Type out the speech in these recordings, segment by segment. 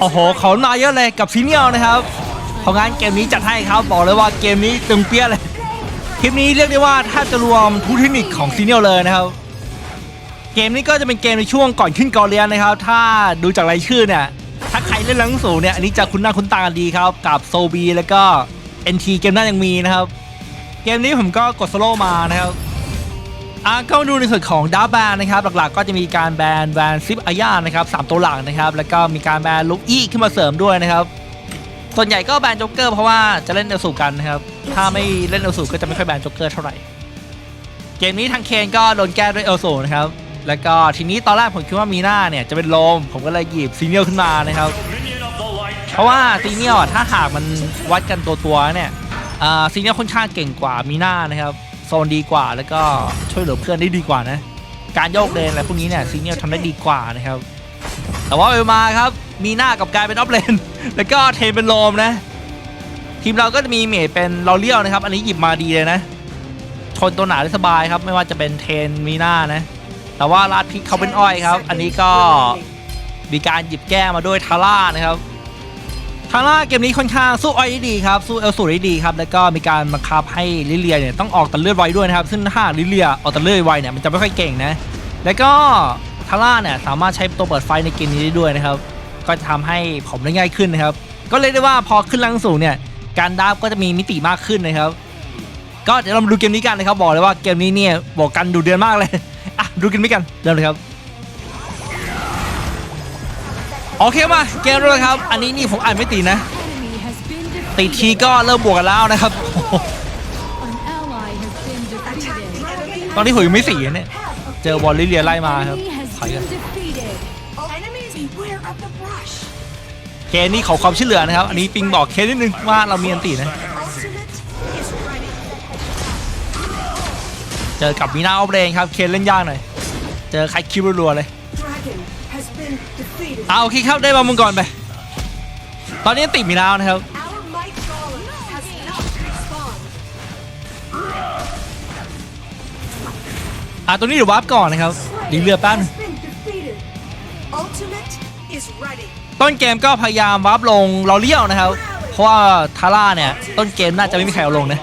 โอ้โหเขามาเยอะเลยกับซีเนียลนะครับเพราะงั้นเกมนี้จัดให้ครับบอกเลยว่าเกมนี้ตึงเปี้ยเลยคลิปนี้เรียกได้ว่าถ้าจะรวมทุกเทคนิคของซีเนียลเลยนะครับเกมนี้ก็จะเป็นเกมในช่วงก่อนขึ้นกอเรียนนะครับ ถ้าดูจากรายชื่อเนี่ยถ้าใครเล่นลังสูงเนี่ยอันนี้จะคุ้นหน้าคุ้นตากันดีครับ กับโซบีแล้วก็ NT เกมหน้ายังมีนะครับ เกมนี้ผมก็กดโซโลมานะครับ อะก็ดูในส่วนของดาร์แบนนะครับหลักๆ ก็จะมีการแบนแบนซิปอาญานะครับสามตัวหลักนะครับแล้วก็มีการแบนลุกอี้ขึ้นมาเสริมด้วยนะครับ ส่วนใหญ่ก็แบนจ็อกเกอร์เพราะว่าจะเล่นเอลสูกันนะครับถ้าไม่เล่นเอลสูก็จะไม่ค่อยแบนจ็อกเกอร์เท่าไหร่เกมนี้ทางเคนก็โดนแก้ด้วยเอลสูนะครับแล้วก็ทีนี้ตอนแรกผมคิดว่ามีหน้าเนี่ยจะเป็นโลมผมก็เลยหยิบซีเนียลขึ้นมานะครับ เพราะว่าซีเนียลถ้าหากมันวัดกันตัวตัวเนี่ยอ่าซีเนียลค่อนข้างเก่งกว่ามีหน้านะครับ โซนดีกว่าแล้วก็ช่วยเหลือเพื่อนได้ดีกว่านะ การโยกเลนอะไรพวกนี้เนี่ยซีเนียลทำได้ดีกว่านะครับ แต่ว่าไปมาครับมีหน้ากับกลายเป็นออฟเลน แล้วก็เทนเป็นโลมนะ ทีมเราก็จะมีเมจเป็นลอเลียวนะครับ อันนี้หยิบมาดีเลยนะชนตัวหนาได้สบายครับ ไม่ว่าจะเป็นเทนมีหน้านะ แต่ว่าลาดพิกเขาเป็นอ้อยครับ อันนี้ก็มีการหยิบแก้มาด้วยทาร่านะครับ ทาร่าเกมนี้ค่อนข้างสู้ออยได้ดีครับสู้เอลสูได้ดีครับแล้วก็มีการบังคับให้ลิเลียเนี่ยต้องออกตัดเลือดไวด้วยนะครับซึ่งถ้าลิเลียออกตัดเลือดไวเนี่ยมันจะไม่ค่อยเก่งนะแล้วก็ทาร่าเนี่ยสามารถใช้ตัวเปิดไฟในเกมนี้ได้ด้วยนะครับก็จะทำให้ผมได้ง่ายขึ้นนะครับก็เลยได้ว่าพอขึ้นลังสูงเนี่ยการดับก็จะมีมิติมากขึ้นนะครับ ก็เดี๋ยวเรามาดูเกมนี้กันนะครับบอกเลยว่าเกมนี้เนี่ยบอกกันดูเดือนมากเลยอะดูกมนี้กันเริ่มเลยครับ โอเคมาเกมเลยครับ อันนี้นี่ผมอ่านไม่ติดนะ ติดทีก็เริ่มบวกกันแล้วนะครับโอ้โห An ally has been defeated. ตอนนี้ผมยังไม่สี่เนี่ยเจอบอลลิเลียไล่มาครับถอยกันเกมนี้ขอความช่วยเหลือนะครับ อันนี้ปิงบอกเคนิดนึงว่าเรามีอันตีนะ เจอกับมีนาออฟเลนครับ เคนเล่นยากหน่อย เจอใครคิวรัวเลย เอาโอเคครับได้บอลมังกรไป ตอนนี้ติดมีนาวนะครับ Our might golem has not respawned. อะตัวนี้เดี๋ยววาร์ปก่อนนะครับดีเรือแป๊บนึง Has been defeated. Ultimate is ready. ต้นเกมก็พยายามวาร์ปลงลอเลียวนะครับ เพราะว่าทาร่าเนี่ย ต้นเกมน่าจะไม่มีใครเอาลงนะ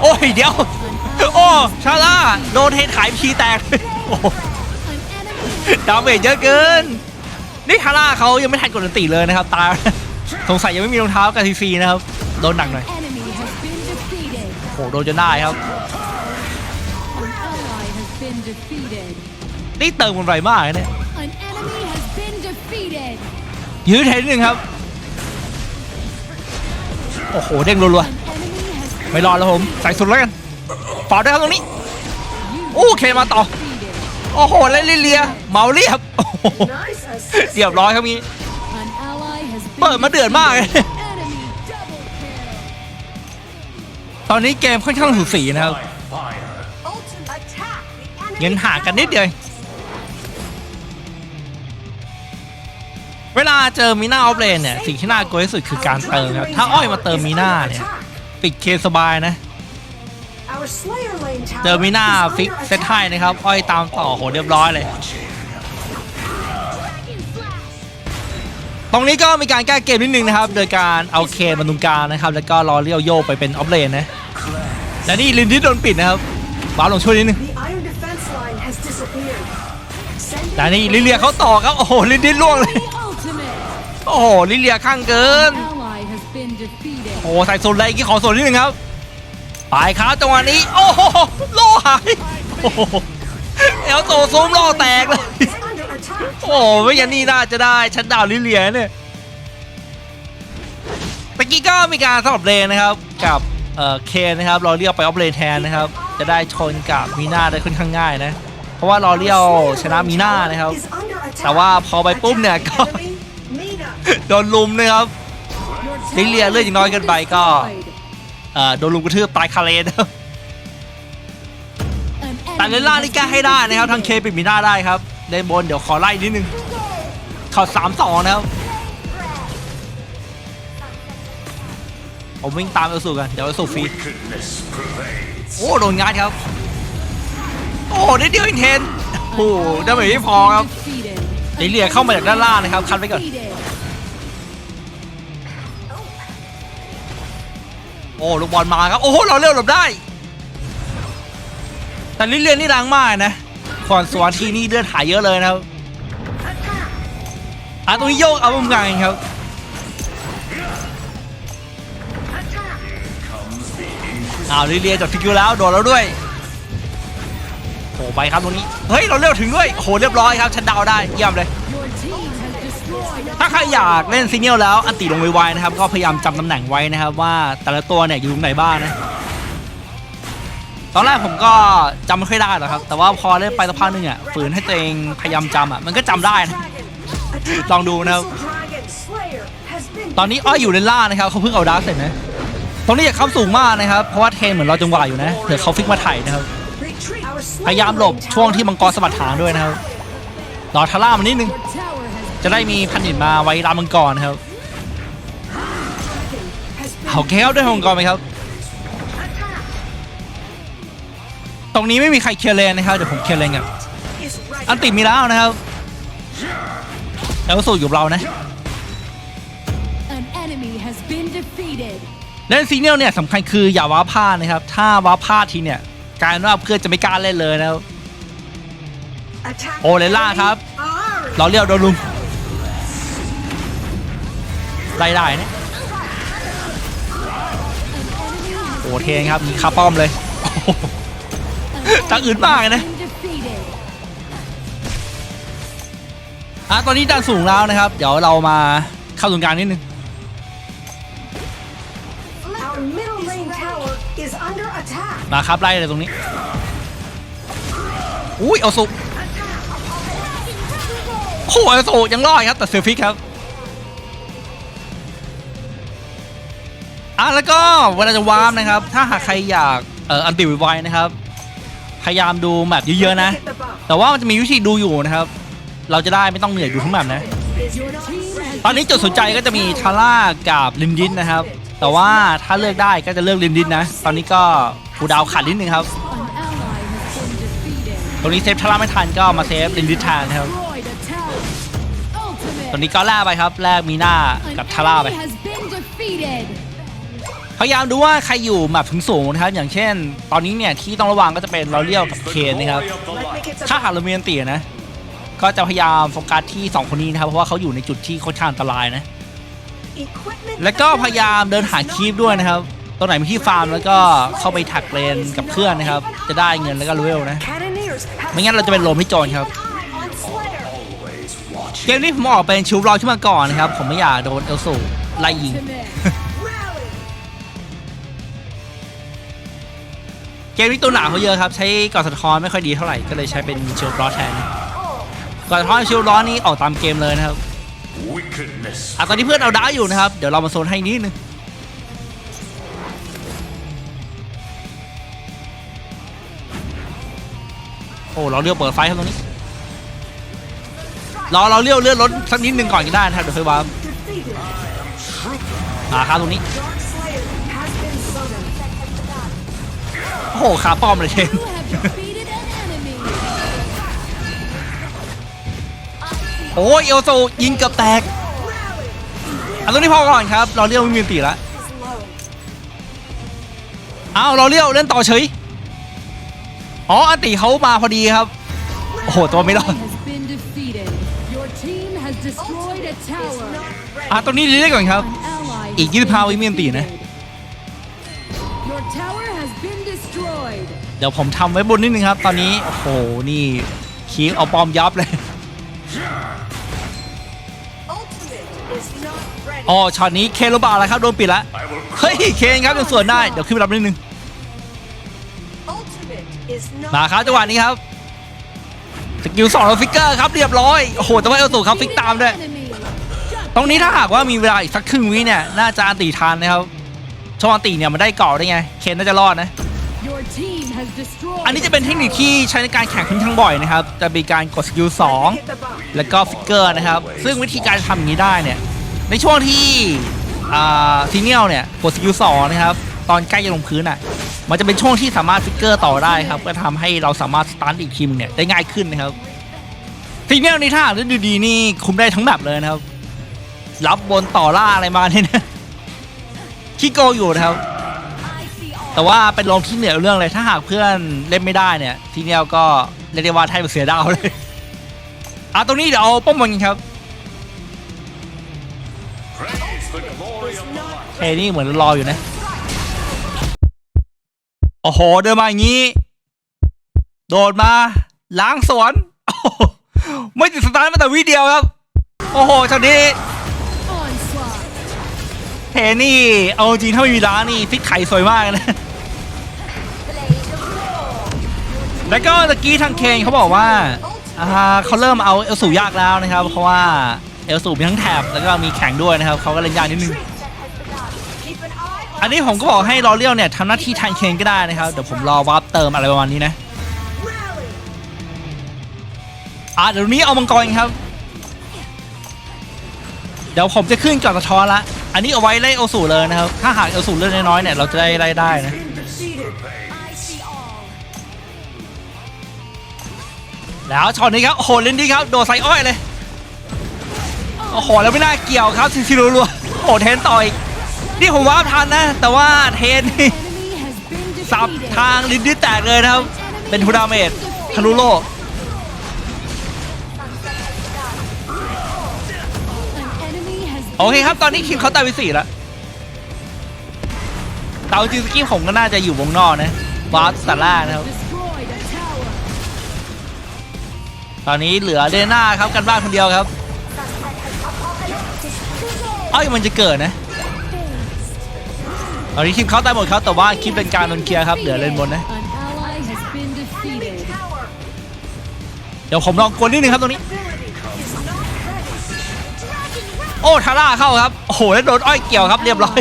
โอ้ยเดี๋ยว โอ้ชาร่าโดนเทขายพีแตกโอ้โห An enemy has ดาเมจเยอะเกิน นี่ทาร่าเขายังไม่ทันกดอันติเลยนะครับตาสงสัยยังไม่มีรองเท้ากับทีซีนะครับโดนหนักหน่อย enemy has been defeated. โอ้โหโดนจนได้ครับ An ally has been defeated. นี่เติมมันไวมากนะเนี่ย An enemy has been defeated. ยื้อเทนนิดนึงครับ โอ้โห เด้งรัว An enemy has ๆไม่รอแล้วผม ใส่สุดแล้วกันฝากด้วยครับตรงนี้ โอเคมาต่อ defeated. โอ้โหเล่นเลียเมาเรียบโอ้โหเรียบร้อยครับมีเปิดมาเดือดมากเลยตอนนี้เกมค่อนข้างสูสีนะครับ เงินห่างกันนิดเดียวเวลาเจอมีหน้าออฟเลนเนี่ยสิ่งที่น่ากลัวที่สุดคือการเติมครับ ถ้าอ้อยมาเติมมีหน้าเนี่ย ปิดเคสบายนะ เจอมีหน้าฟิกเซตให้นะครับ อ้อยตามต่อโหเรียบร้อยเลย ตรงนี้ก็มีการแก้เกมนิดนึงนะครับ โดยการเอาเคนมาตรงกลางนะครับ แล้วก็รอเลี้ยวโยกไปเป็นออฟเลนนะ และนี่ลินดิสโดนปิดนะครับบ้าสลงช่วยนิดนึงแต่นี่ลิเลียเขาต่อครับ โอ้โหลินดิสล่วงเลย โอ้โหลิเลียข้างเกิน โอ้โหใส่โซนเลยกี่ขอโซนนิดนึงครับ ไปครับจังหวะนี้ โอ้โหโลหายโอ้โหเอลโตซูมโลแตกเลยโอ้ไม่ยันนี่น่าจะได้ชั้นดาวลิเลียเนี่ยเมื่อกี้ก็มีการสลับเลนนะครับกับเอ่อเคนนะครับรอเรียวไปออฟเลนแทนนะครับ จะได้ชนกับมีนาได้ค่อนข้างง่ายนะ เพราะว่ารอเรียวชนะมีนานะครับ แต่ว่าพอไปปุ๊บเนี่ยก็โดนลุมนะครับลิเลียเลือดอย่างน้อยเกินไปก็ โดนลุมกระทืบตายคาเลนนะครับ An แต่เลน enemy ล่าง has นี่แก้ been ให้ได้นะครับ defeated. ทางเคปิดมีหน้าได้ครับเลนบนเดี๋ยวขอไล่นิดนึงเขาสามสองนะครับผมวิ่งตามเอลสูกันเดี๋ยวเอลสูฟรีโอ้โดนงัดครับ โอ้นิดเดียวเองเทนโอ้โหได้ไม่พอครับ Defeated. ลิเลียเข้ามาจากด้านล่างนะครับ คัดไว้ก่อน โอ้ลูกบอลมาครับ โอ้โหเราเร็วหลบได้ แต่ลิเลียนนี่แรงมากนะก่อนสวนทีนี่เลือดหายเยอะเลยนะครับอะตรงนี้โยกเอามุมกลางงครับอ้าวลิเลียจากฟิกิวแล้วโดดแล้วด้วยโอ้ไปครับตรงนี้ เฮ้ย เราเร็วถึงด้วยโอ้โหเรียบร้อยครับฉันเดาได้เยี่ยมเลย ถ้าใครอยากเล่นซีเนียลแล้วอันติลงไวๆนะครับ ก็พยายามจำตำแหน่งไว้นะครับ ว่าแต่ละตัวเนี่ยอยู่ตรงไหนบ้างนะ ตอนแรกผมก็จำไม่ค่อยได้หรอกครับ แต่ว่าพอเล่นไปสักพักหนึงอะฝืนให้ตัวเองพยายามจำอะมันก็จำได้นะ ลองดูนะครับ ตอนนี้อ้อยอยู่เลนล่านะครับเขาเพิ่งเอาดาร์กเสร็จนะตรงนี้อย่าเข้าสูงมากนะครับ เพราะว่าเทนเหมือนเราจังหวะอยู่นะเผื่อเขาฟิกมาไถ่นะครับ พยายามหลบช่วงที่มังกรสะบัดหางด้วยนะครับรอทาร่ามันนิดนึง จะได้มีพันหินมาไว้รามังกรนะครับ has been เอาแก้วด้วยมังกรไหมครับ ตรงนี้ไม่มีใครเคลียร์เลนนะครับ เดี๋ยวผมเคลียร์เลนกัน is right. อันติมีแล้วนะครับ แล้วสูตรอยู่กับเรานะ an enemy has been defeated. เล่นซีเนียลเนี่ยสำคัญคืออย่าว้าพลาดนะครับ ถ้าว้าพลาดทีเนี่ยกลายเป็นว่าเพื่อนจะไม่กล้าเล่นเลยนะครับ Attack. โอเลนล่าครับ Ours. เราเรียกโดนลุม ไล่ได้นะโอ้เทนครับมีคาป้อมเลยตั้งอื่นมากนะอะตอนนี้ดันสูงแล้วนะครับ เดี๋ยวเรามาเข้าตรงกลางนิดนึงมาครับไล่เลยตรงนี้ อุ้ยเอาสุโอ้โหเอาสุยังรอดครับแต่เซลฟิกครับ อะแล้วก็เวลาจะวาร์มนะครับ ถ้าหากใครอยากเอ่ออันติวไวนะครับ พยายามดูแมปเยอะๆนะ แต่ว่ามันจะมีวิธีดูอยู่นะครับ เราจะได้ไม่ต้องเหนื่อยดูทั้งแมปนะ ตอนนี้จุดสนใจก็จะมีทาร่ากับลินดินนะครับ แต่ว่าถ้าเลือกได้ก็จะเลือกลินดินนะ ตอนนี้ก็กูดาวขาดนิดนึงครับ ตรงนี้เซฟทาร่าไม่ทันก็มาเซฟลินดินแทนนครับ ตอนนี้ก็แลกไปครับแลกมีหน้ากับทาร่าไป พยายามดูว่าใครอยู่แมปถึงสูงๆนะครับ อย่างเช่น ตอนนี้เนี่ยที่ต้องระวังก็จะเป็นเราเรียวกับเคนนะครับ Let me get the ถ้าหากเรามีอันตีนะ ก็จะพยายามโฟกัสที่ 2 คนนี้นะครับ เพราะว่าเขาอยู่ในจุดที่ค่อนข้างอันตรายนะ equipment. แล้วก็พยายามเดินหาคีปด้วยนะครับตรงไหนมีที่ฟาร์มแล้วก็เข้าไปแท็กเลนกับเพื่อนนะครับ จะได้เงินแล้วก็เลเวลนะ Cannoneers have ไม่งั้นเราจะเป็นโลมให้โจรครับ eye on Slayer. เกมนี้ผมออกเป็นชิวรอขึ้นมาก่อนนะครับ ผมไม่อยากโดนเอลสูไล่ยิง เกมนี้ตัวหนาเขาเยอะครับ ใช้กอดสะท้อนไม่ค่อยดีเท่าไหร่ก็เลยใช้เป็นชิวรอแทนกอดสะท้อนชิวรอนี่ออกตามเกมเลยนะครับอะตอนนี้เพื่อนเอาดาอยู่นะครับ เดี๋ยวเรามาโซนให้นิดนึงโอ้เราเลี้ยวเปิดไฟครับตรงนี้รอเราเลี้ยวเลื่อนรถสักนิดนึงก่อนก็ได้นะครับเดี๋ยวค่อยวางอ่าครับตรงนี้ โอ้โหขาป้อมเลยเชนโอ้ยเอลโซยิงเกือบแตกอันนี้พอก่อนครับ เราเลี้ยวไม่มีตีแล้วอ้าวเราเลี้ยวเล่นต่อเฉยอ๋ออันติเขามาพอดีครับ โอ้โห ตัวไม่รอดอะตรงนี้เรียกก่อนครับ อีก has 25 been วิมีอันตีนะ เดี๋ยวผมทำไว้บนนิดนึงครับ ตอนนี้ โอ้โห นี่คีฟเอาปอมยับเลย Ultimate is not ready. อ๋อช็อตนี้เคนโรบาแล้วครับ โดนปิดแล้ว I will เฮ้ย เคนครับยังสวนได้ เดี๋ยวขึ้นไปรับนิดนึง Ultimate is not มาครับจังหวะนี้ครับ สกิลสองแล้วฟิกเกอร์ครับเรียบร้อย โอ้โห แต่ว่าเอลสูครับฟิกตามด้วย Enemy. ตรงนี้ถ้าหากว่ามีเวลาอีกสักครึ่งวิเนี่ย น่าจะอันตีทันนะครับ ชออันตีเนี่ยมันได้เกาะได้ไง เคนน่าจะรอดนะ Your team has destroyed. อันนี้จะเป็นเทคนิคที่ใช้ในการแข่งค่อนข้างบ่อยนะครับ จะมีการกดสกิลสอง hit the buff. แล้วก็ฟิกเกอร์นะครับ ซึ่งวิธีการทำอย่างนี้ได้เนี่ย ในช่วงที่อ่าซีเนียลเนี่ยกดสกิลสองนะครับ ตอนใกล้จะลงพื้นอะ มันจะเป็นช่วงที่สามารถฟิกเกอร์ต่อได้ครับ ก็ทำให้เราสามารถสตาร์ทอีกทีมงเนี่ยได้ง่ายขึ้นนะครับซีเนียลนี่ถ้าหากเล่นดูดีนี่คุมได้ทั้งแมปเลยนะครับ รับบนต่อล่าอะไรมาเนี่ยนะ ขี้โกงอยู่นะครับ แต่ว่าเป็นลงที่เหนือเรื่องเลยถ้าหากเพื่อนเล่นไม่ได้เนี่ย ทีเนียก็เรียกได้ว่าไทยเป็นเสียดาวเลยอะตรงนี้เดี๋ยวเอาป้อมบนกันครับเฮ้ยนี่เหมือนรออยู่นะโอ้โหเดินมาอย่างนี้ โดดมาล้างสวนไม่ติดสตาร์ทมาแต่วิเดียวครับ โอ้โหช็อตนี้ เทนี่ เอาจริงถ้าไม่มีร้านนี่ฟิกไข่สวยมากนะ แล้วก็ตะกี้ทางเคนเขาบอกว่าเขาเริ่มเอาเอลสูยากแล้วนะครับ เพราะว่าเอลสูมีทั้งแถบแล้วก็มีแข่งด้วยนะครับเขาก็เล่นยากนิดนึง อันนี้ผมก็บอกให้รอเลี้ยวเนี่ยทำหน้าที่แทนเคนก็ได้นะครับ เดี๋ยวผมรอวาร์ปเติมอะไรประมาณนี้นะอะเดี๋ยวนี้เอามังกรครับ เดี๋ยวผมจะขึ้นจอดสะท้อนละ อันนี้เอาไว้ไล่เอลสูเลยนะครับ ถ้าหากเอลสูเลือดน้อยๆเนี่ยเราจะได้ไล่ได้นะ แล้วช็อตนี้ครับโหเล่นดีครับ โดดใส่อ้อยเลย โอ้โหแล้วไม่น่าเกี่ยวครับซิซิรัวๆโอ้โหเทนต่อยนี่ผมว่าทันนะ แต่ว่าเทนนี่สับทางลินดี้แตกเลยนะครับ เป็นทูดาเมจทะลุโลก โอเคครับ ตอนนี้คิมเขาตายไปสี่แล้วเตาจิสกี้ผมก็น่าจะอยู่วงนอกนะวาร์สตาร่านะครับ ตอนนี้เหลือเดน่าครับกันบ้านคนเดียวครับเอ้ยมันจะเกิดนะตอนนี้คลิปเขาตายหมดครับแต่ว่าคลิปเป็นการโดนเคลียร์ครับเหลือเลนบนนะเดี๋ยวผมลองกวนนิดนึงครับตรงนี้ โอ้ทาร่าเข้าครับโอ้โหแล้วโดนอ้อยเกี่ยวครับเรียบร้อย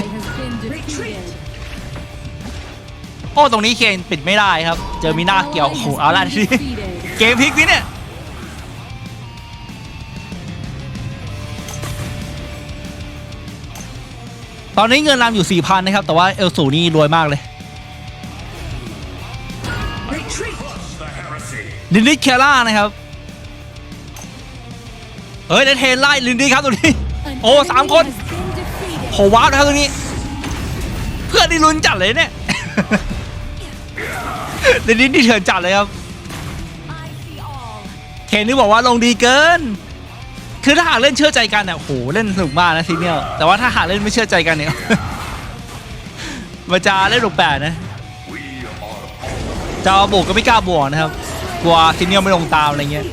โอ้ตรงนี้เคนปิดไม่ได้ครับ เจอมีหน้าเกี่ยวโอ้โหเอาละทีนี้เกมพลิกนี่เนี่ยตอนนี้เงินนำอยู่4,000นะครับ แต่ว่าเอลสูนี่รวยมากเลยลินดี้เคล่านะครับ เฮ้ยได้เทนไล่ลินดี้ครับตรงนี้ โอ้สามคนโหว้าวนะครับตรงนี้ เพื่อนนี่ลุ้นจัดเลยเนี่ยลินดี้นี่เถื่อนจัดเลยครับเคนนี่บอกว่าลงดีเกิน คือถ้าหากเล่นเชื่อใจกันเนี่ยโหเล่นสนุกมากนะซีเนียลแต่ว่าถ้าหากเล่นไม่เชื่อใจกันเนี่ยมันจะเล่นหนุกแปลกนะจะบวกก็ไม่กล้าบวกนะครับกลัวซีเนียลไม่ลงตามอะไรเงี้ย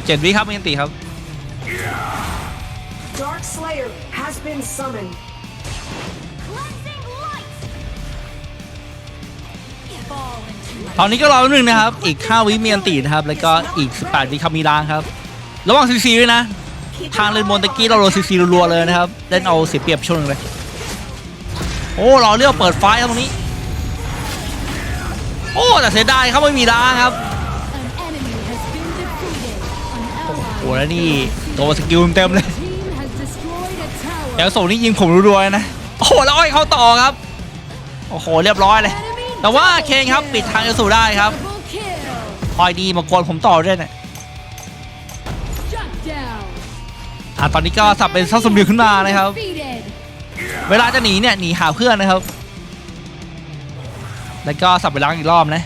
สิบเจ็ดวิครับไม่ยันตีครับ Dark Slayer has been summoned. ตอนนี้ก็รอแป๊บนึงนะครับ อีก 5 วิมีอันตีนะครับ แล้วก็อีก 18 วิคามีล้างครับ ระหว่างซีซีด้วยนะ ทางเลนบนตะกี้เราโดนซีซีรัวๆเลยนะครับ เล่นเอาเสียเปรียบช่วงหนึงเลย โอ้รอเลือกเปิดไฟครับตรงนี้ โอ้แต่เสียดายครับไม่มีล้างครับ แล้วนี่โดนสกิลเต็มๆเลย team has destroyed a tower. เดี๋ยวส่งนี่ยิงผมรัวๆนะโอ้โหแล้วอ้อยเข้าต่อครับโอ้โหเรียบร้อยเลย แต่ว่าเคนครับปิดทางเอลสูได้ครับ Double kill. คอยดีมากวนผมต่อด้วยเนี่ย Shut down. อะตอนนี้ก็สับเป็นซับสมบิลขึ้นมานะครับ Defeated. เวลาจะหนีเนี่ยหนีหาเพื่อนนะครับ แล้วก็สับไปล้างอีกรอบนะ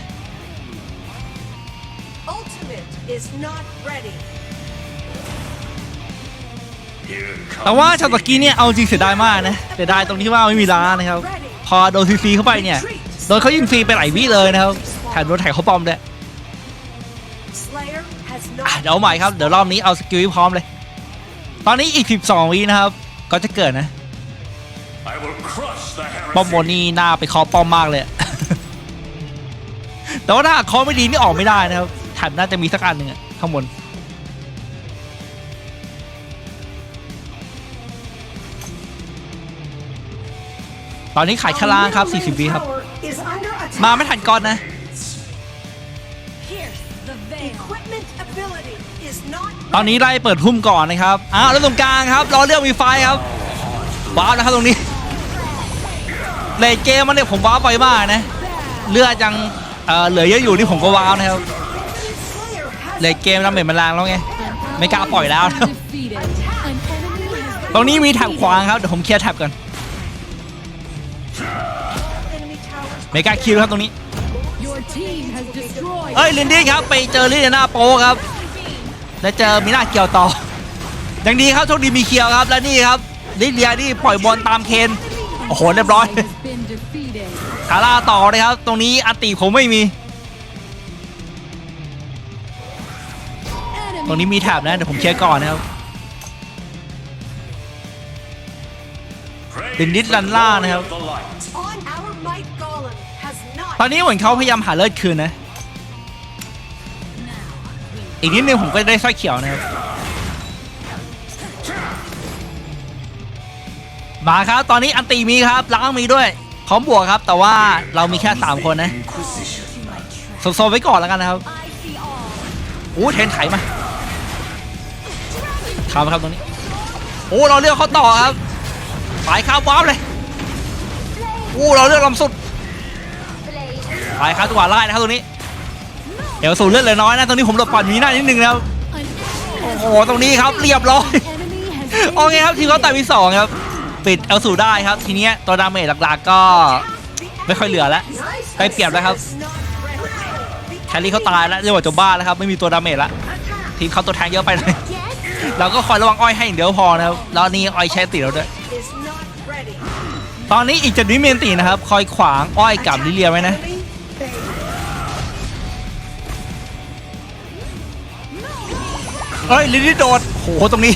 แต่ว่าชาวตะกี้เนี่ยเอาจริงเสียดายมากนะเสียดายตรงที่ว่าไม่มีล้านะครับ พอโดนซีซีเข้าไปเนี่ยโดนเขายิงฟรีไปหลายวิเลยนะครับแถมโดนแท็กเขาปอมด้วยเดี๋ยวเอาใหม่ครับเดี๋ยวรอบนี้เอาสกิลพร้อมเลย ตอนนี้อีก 12 วินะครับ ก็จะเกิดนะป้อม heresy. บนนี่หน้าไปเคอป้อมมากเลย แต่ว่าถ้าเคอไม่ดีนี่ออกไม่ได้นะครับแถมน่าจะมีสักอันหนึ่งข้างบน ตอนนี้ขายคาล่างครับ 40วิครับ Tower is under attack. มาไม่ทันก่อนนะ Pierce the veil. Equipment ability is not ตอนนี้ไล่เปิดพุ่มก่อนนะครับอ้าวแล้วตรงกลางครับรอเรื่องมีไฟครับว้าวนะครับตรงนี้เลนเกมมันเนี่ยผมว้าวไปมากนะ เลือดยังเอ่อเหลือเยอะอยู่นี่ผมก็ว้าวนะครับ Slayer has เลนเกมดาเมจมันแรงแล้วไง An ไม่กล้าปล่อยแล้ว defeated. An enemy has ตรงนี้มีแท็บขวางครับเดี๋ยวผมเคลียร์แท็บก่อน Enemy towers ไม่กล้าคิวครับตรงนี้ your team has destroyed. เอ้ยลินดี้ครับไปเจอลิเดียนาโปครับแล้วเจอมิน่าเกียวต่ออย่างดีครับโชคดีมีเคียวครับแล้วนี่ครับลิเดียนี่ปล่อยบอลตามเคนโอ้โหเรียบร้อย has been defeated. คาร่าต่อนะครับ ตรงนี้อันติผมไม่มี ตรงนี้มีแท็บนะเดี๋ยวผมเคลียร์ก่อนนะครับ Praise Dindit the lan la glory này of không? the light. on our might golem has not ตอนนี้เหมือนเขาพยายามหาเลือดคืนนะ อีกนิดนึงผมก็ได้สร้อยเขียวนะครับ มาครับ ตอนนี้อันตีมีครับล้างมีด้วยพร้อมบวกครับ แต่ว่าเรามีแค่ 3 คนนะโซนไว้ก่อนแล้วกันนะครับโอ้เทนไถมาเข้ามครับตรงนี้ โอ้เราเลือกเขาต่อครับไปครับว้าเลย โอ้เราเลือกลำสุด ไปครับจังหวะไล่นะครับตรงนี้เดี๋ยวสูญเลือดเหลือน้อยนะตรงนี้ผมหลบก่อนมีหน้านิดนึงนะครับโอ้โหตรงนี้ครับเรียบร้อยโอเคครับทีมเขาต่มีสองครับปิดเอลสูได้ครับ ทีเนี้ยตัวดาเมจหลักๆก็ไม่ค่อยเหลือแล้วได้เปรียบแล้วครับแคลรี่เขาตายแล้วเรียกว่าจะบ้าแล้วครับไม่มีตัวดาเมจแล้วทีมเขาตัวแทงเยอะไปเลยเราก็คอยระวังอ้อยให้อย่างเดียวพอนะครับแล้วนี่อ้อยใช้ติเราด้วยตอนนี้อีกจ็ดวิเมนตีนะครับ คอยขวางอ้อยกับลิเลียไว้นะ เอ้ยลิลลี่โดดโหตรงนี้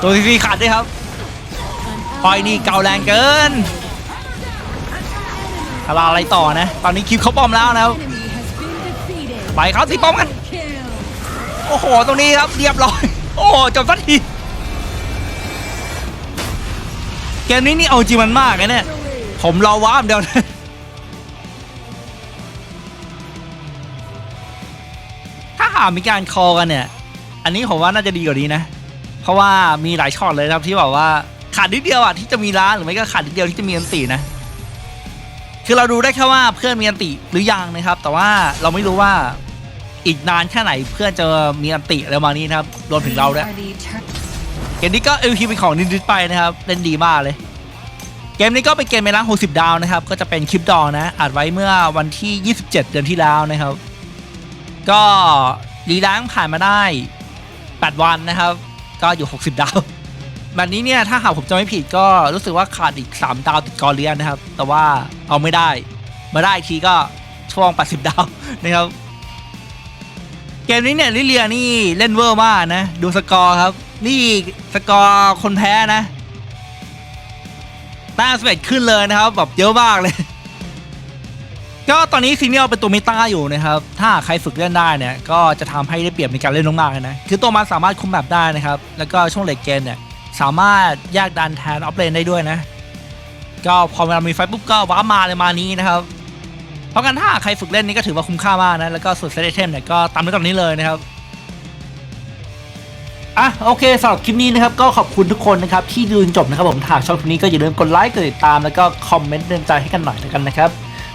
ตัวทีขาดด้วยครับปอยนี่เก่าแรงเกินทาราอะไรต่อนะ ตอนนี้คิวเขาป้อมแล้วนะครับไปครับตีป้อมกัน โอ้โห ตรงนี้ครับเรียบร้อย โอ้โหจบสักที เกมนี้นี่เอาจริงมันมากนะเนี่ย ผมรอว้ามเดียวนะาหามีการคอกันเนี่ย อันนี้ผมว่าน่าจะดีกว่านี้นะ เพราะว่ามีหลายช็อตเลยครับที่บอกว่าขาดนิดเดียวอะที่จะมีร้านหรือไม่ก็ขาดนิดเดียวที่จะมีอันตินะ คือเราดูได้แค่ว่าเพื่อนมีอันติหรือยังนะครับ แต่ว่าเราไม่รู้ว่าอีกนานแค่ไหนเพื่อนจะมีอันติอะไรมานี้นะครับรวมถึงเราด้วยเกมนี้ก็เอลคีเป็นของนินดิสไปนะครับเล่นดีมากเลย เกมนี้ก็เป็นเกมในร้าน60 ดาวนะครับ ก็จะเป็นคลิปดองนะอัดไว้เมื่อวันที่ 27 เดือนที่แล้วนะครับ ก็ รีล้างผ่านมาได้ 8 วันนะครับ ก็อยู่ 60 ดาว แบบนี้เนี่ยถ้าหากผมจะไม่ผิดก็รู้สึกว่าขาดอีก 3 ดาวติดกอเลียนนะครับ แต่ว่าเอาไม่ได้ มาได้ทีก็ช่วง 80 ดาวนะครับ เกมนี้เนี่ยลิเลียนี่เล่นเวอร์มากนะ ดูสกอร์ครับ นี่สกอร์คนแพ้นะแต้มสเปดขึ้นเลยนะครับแบบเยอะมากเลย ก็ตอนนี้ซีเนียลเป็นตัวเมตาอยู่นะครับ ถ้าใครฝึกเล่นได้เนี่ย ก็จะทำให้ได้เปรียบในการเล่นมากๆเลยนะ คือตัวมันสามารถคุมแบบได้นะครับ แล้วก็ช่วงเลดเกมเนี่ยสามารถแยกดันแทนออฟเลนได้ด้วยนะ ก็พอเวลามีไฟปุ๊บก็ว้ามาเลยมานี้นะครับ เพราะกันถ้าใครฝึกเล่นนี่ก็ถือว่าคุ้มค่ามากนะ แล้วก็สุดเซตไอเทมเนี่ยก็ตามด้วยตรงนี้เลยนะครับอะโอเคสำหรับคลิปนี้นะครับก็ขอบคุณทุกคนนะครับที่ดูจนจบนะครับผมถ้าชอบคลิปนี้ก็อย่าลืมกดไลค์กดติดตามแล้วก็คอมเมนต์เตือนใจให้กันหน่อยแล้วกันนะครับ